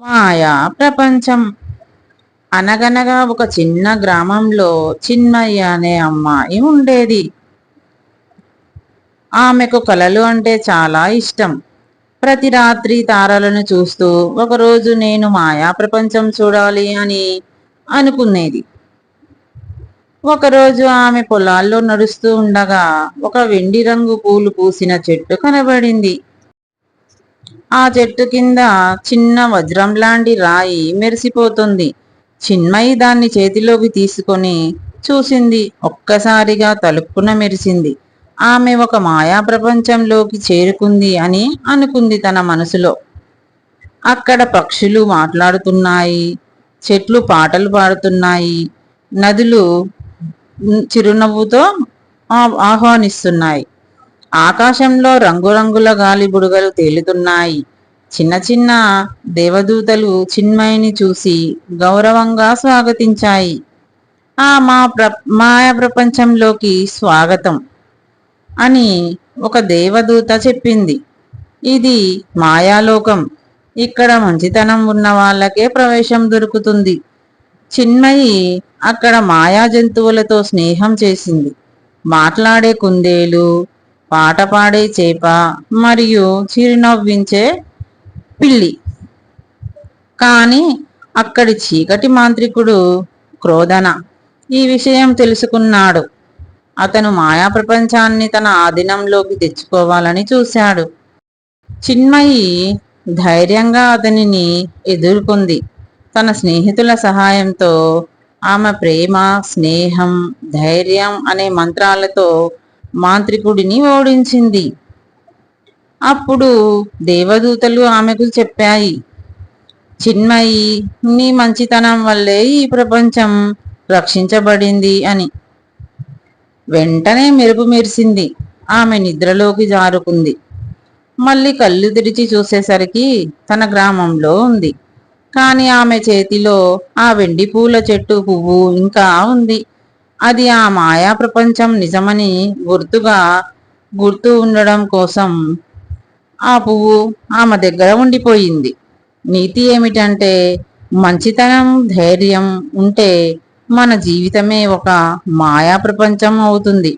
మాయా ప్రపంచం. అనగనగా ఒక చిన్న గ్రామంలో చిన్నయ్య అనే అమ్మాయి ఉండేది. ఆమెకు కలలు అంటే చాలా ఇష్టం. ప్రతి రాత్రి తారలను చూస్తూ ఒకరోజు నేను మాయా ప్రపంచం చూడాలి అని అనుకునేది. ఒకరోజు ఆమె పొలాల్లో నడుస్తూ ఉండగా ఒక వెండి రంగు పూలు పూసిన చెట్టు కనబడింది. ఆ చెట్టు కింద చిన్న వజ్రం లాంటి రాయి మెరిసిపోతుంది. చిన్మయి దాన్ని చేతిలోకి తీసుకొని చూసింది ఒక్కసారిగా తలుపున మెరిసింది. ఆమె ఒక మాయా ప్రపంచంలోకి చేరుకుంది అని అనుకుంది తన మనసులో. అక్కడ పక్షులు మాట్లాడుతున్నాయి చెట్లు పాటలు పాడుతున్నాయి నదులు చిరునవ్వుతో ఆహ్వానిస్తున్నాయి. ఆకాశంలో రంగురంగుల గాలి బుడగలు తేలుతున్నాయి. చిన్న చిన్న దేవదూతలు చిన్మయిని చూసి గౌరవంగా స్వాగతించాయి. ఆ మా ప్ర మాయా ప్రపంచంలోకి స్వాగతం అని ఒక దేవదూత చెప్పింది. ఇది మాయాలోకం. ఇక్కడ మంచితనం ఉన్న వాళ్ళకే ప్రవేశం దొరుకుతుంది. చిన్మయి అక్కడ మాయా జంతువులతో స్నేహం చేసింది. మాట్లాడే కుందేలు పాట పాడే చేప మరియు చిరునవ్వించే పిల్లి. కానీ అక్కడి చీకటి మాంత్రికుడు క్రోధన ఈ విషయం తెలుసుకున్నాడు. అతను మాయా ప్రపంచాన్ని తన ఆధీనంలోకి తెచ్చుకోవాలని చూశాడు. చిన్మయి ధైర్యంగా అతనిని ఎదుర్కొంది. తన స్నేహితుల సహాయంతో ఆమె ప్రేమ స్నేహం ధైర్యం అనే మంత్రాలతో మాంత్రికుడిని ఓడించింది. అప్పుడు దేవదూతలు ఆమెకు చెప్పాయి చిన్మయి నీ మంచితనం వల్లే ఈ ప్రపంచం రక్షించబడింది అని. వెంటనే మెరుపు మెరిసింది. ఆమె నిద్రలోకి జారుకుంది. మళ్ళీ కళ్ళు తెరిచి చూసేసరికి తన గ్రామంలో ఉంది. కానీ ఆమె చేతిలో ఆ వెండి పూల చెట్టు పువ్వు ఇంకా ఉంది. అది ఆ మాయా ప్రపంచం నిజమని గుర్తుగా గుర్తు ఉండడం కోసం ఆ పువ్వు ఆమె దగ్గర ఉండిపోయింది. నీతి ఏమిటంటే మంచితనం ధైర్యం ఉంటే మన జీవితమే ఒక మాయా ప్రపంచం అవుతుంది.